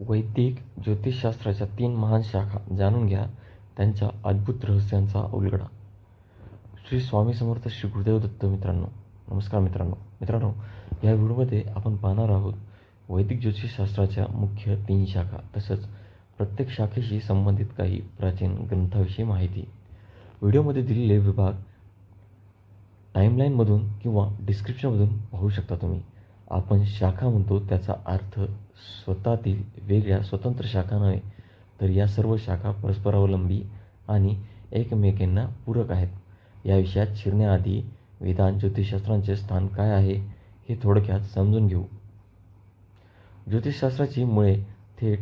वैदिक ज्योतिषशास्त्राच्या तीन महान शाखा जाणून घ्या त्यांच्या अद्भुत रहस्यांचा उलगडा. श्री स्वामी समर्थ श्री गुरुदेव दत्त मित्रांनो नमस्कार मित्रांनो. मित्रांनो या व्हिडिओमध्ये आपण पाहणार आहोत वैदिक ज्योतिषशास्त्राच्या मुख्य तीन शाखा तसंच प्रत्येक शाखेशी संबंधित काही प्राचीन ग्रंथाविषयी माहिती. व्हिडिओमध्ये दिलेले विभाग टाईमलाईनमधून किंवा डिस्क्रिप्शनमधून पाहू शकता तुम्ही. आपण शाखा म्हणतो त्याचा अर्थ स्वतःतील वेगळ्या स्वतंत्र शाखा नव्हे तर या सर्व शाखा परस्परावलंबी आणि एकमेकांना पूरक आहेत. या विषयात शिरण्याआधी वेदांत ज्योतिषशास्त्रांचे स्थान काय आहे हे थोडक्यात समजून घेऊ. ज्योतिषशास्त्राची मुळे थेट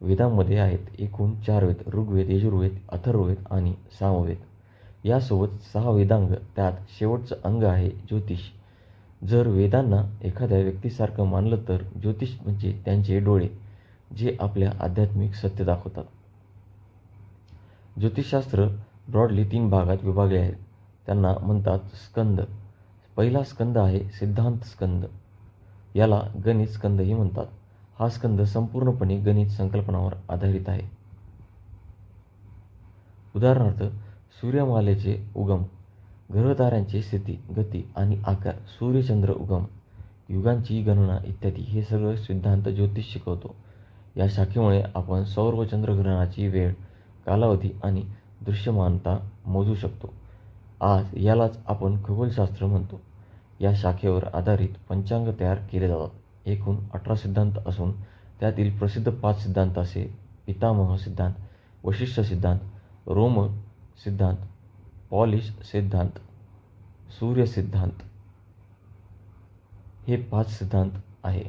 वेदांमध्ये आहेत एकूण चार वेद ऋग्वेद यजुर्वेद अथर्ववेद आणि सामवेद. यासोबत सहा वेदांग त्यात शेवटचं अंग आहे ज्योतिष. जर वेदांना एखाद्या व्यक्तीसारखं मानलं तर ज्योतिष म्हणजे त्यांचे डोळे जे आपल्या आध्यात्मिक सत्य दाखवतात. ज्योतिषशास्त्र ब्रॉडली तीन भागात विभागले आहेत. त्यांना म्हणतात स्कंद. पहिला स्कंद आहे सिद्धांत स्कंद. याला गणित स्कंदही म्हणतात. हा स्कंद संपूर्णपणे गणित संकल्पनावर आधारित आहे. उदाहरणार्थ सूर्यमालेचे उगम ग्रहताऱ्यांची स्थिती गती आणि आकार सूर्यचंद्र उगम युगांची गणना इत्यादी हे सगळं सिद्धांत ज्योतिष शिकवतो. या शाखेमुळे आपण सौर व चंद्रग्रहणाची वेळ कालावधी आणि दृश्यमानता मोजू शकतो. आज यालाच आपण खगोलशास्त्र म्हणतो. या शाखेवर आधारित पंचांग तयार केले जातात. एकूण अठरा सिद्धांत असून त्यातील प्रसिद्ध पाच सिद्धांत असे पितामह सिद्धांत वशिष्ठ सिद्धांत रोम सिद्धांत पॉलिश सिद्धांत सूर्य सिद्धांत हे पाच सिद्धांत आहे.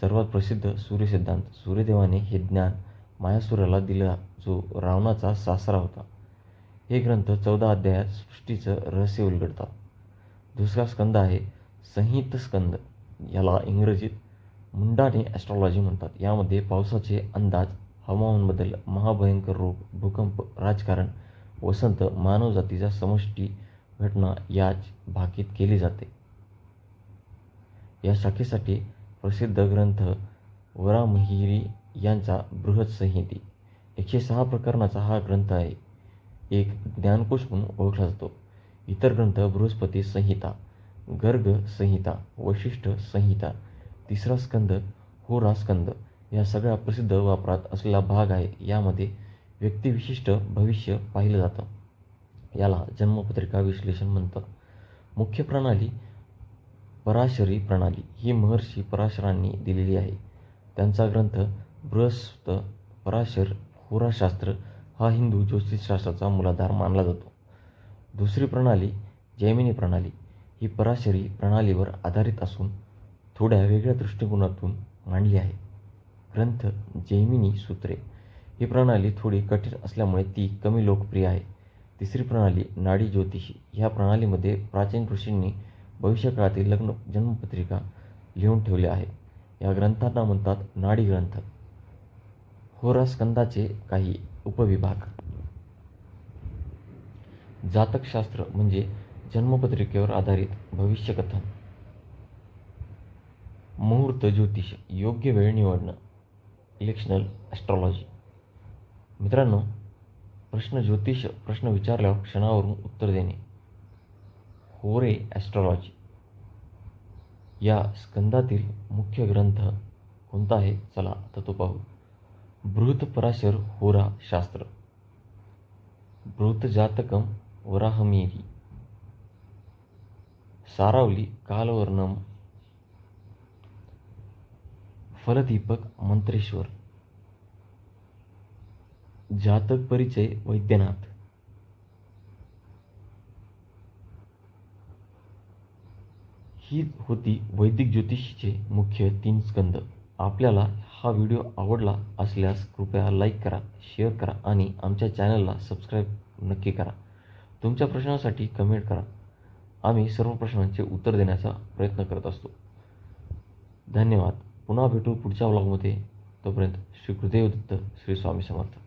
सर्वात प्रसिद्ध सूर्य सिद्धांत सूर्यदेवाने हे ज्ञान मायासुराला दिला जो रावणाचा सासरा होता. हे ग्रंथ चौदा अध्यायात सृष्टीचं रहस्य उलगडतात. दुसरा स्कंद आहे संहित स्कंद. याला इंग्रजीत मुंडाने ॲस्ट्रॉलॉजी म्हणतात. यामध्ये पावसाचे अंदाज हवामान बदल महाभयंकर रोग भूकंप राजकारण वसंत मानवजातीचा समष्टी घटना याच भाकीत केली जाते. या शाखेसाठी प्रसिद्ध ग्रंथ वरामहिरी यांचा बृहत संहिती. एकशे सहा प्रकरणाचा हा ग्रंथ आहे. एक ज्ञानकोश म्हणून ओळखला जातो. इतर ग्रंथ बृहस्पती संहिता गर्ग संहिता वशिष्ठ संहिता तिसरा स्कंद होरा स्कंद या सगळ्या प्रसिद्ध वापरात असलेला भाग आहे. यामध्ये व्यक्तिविशिष्ट भविष्य पाहिलं जातं. याला जन्मपत्रिका विश्लेषण म्हणतात. मुख्य प्रणाली पराशरी प्रणाली ही महर्षी पराशरांनी दिलेली आहे. त्यांचा ग्रंथ बृहस्पत पराशर होराशास्त्र हा हिंदू ज्योतिषशास्त्राचा मूलाधार मानला जातो. दुसरी प्रणाली जैमिनी प्रणाली ही पराशरी प्रणालीवर आधारित असून थोड्या वेगळ्या दृष्टिकोनातून मांडली आहे. ग्रंथ जैमिनी सूत्रे ही प्रणाली थोडी कठीण असल्यामुळे ती कमी लोकप्रिय आहे. तिसरी प्रणाली नाडी ज्योतिषी. ह्या प्रणालीमध्ये प्राचीन ऋषींनी भविष्यकाळातील लग्न जन्मपत्रिका लिहून ठेवल्या आहेत या ग्रंथांना म्हणतात नाडी ग्रंथ. होरास्कंदाचे काही उपविभाग. जातकशास्त्र म्हणजे जन्मपत्रिकेवर आधारित भविष्यकथन. मुहूर्त ज्योतिष. योग्य वेळ निवडणं. इलेक्शनल ॲस्ट्रॉलॉजी मित्रांनो प्रश्न ज्योतिष प्रश्न विचारल्यावर क्षणावरून उत्तर देणे. होरे ॲस्ट्रॉलॉजी या स्कंदातील मुख्य ग्रंथ कोणता आहे? चला आता तो पाहू. बृहत पराशर होरा शास्त्र. बृहत जातकम वराहमिरी सारावली कालवर्णम. फलदीपक मंत्रेश्वर. जातक परिचय वैद्यनाथ. ही होती वैदिक ज्योतिषीचे मुख्य तीन स्कंद. आपल्याला हा व्हिडिओ आवडला असल्यास कृपया लाईक करा शेअर करा आणि आमच्या चॅनलला सबस्क्राईब नक्की करा. तुमच्या प्रश्नासाठी कमेंट करा. आम्ही सर्व प्रश्नांचे उत्तर देण्याचा प्रयत्न करत असतो. धन्यवाद. पुन्हा भेटू पुढच्या व्लॉगमध्ये तोपर्यंत श्री गुरुदेव दत्त श्री स्वामी समर्थ.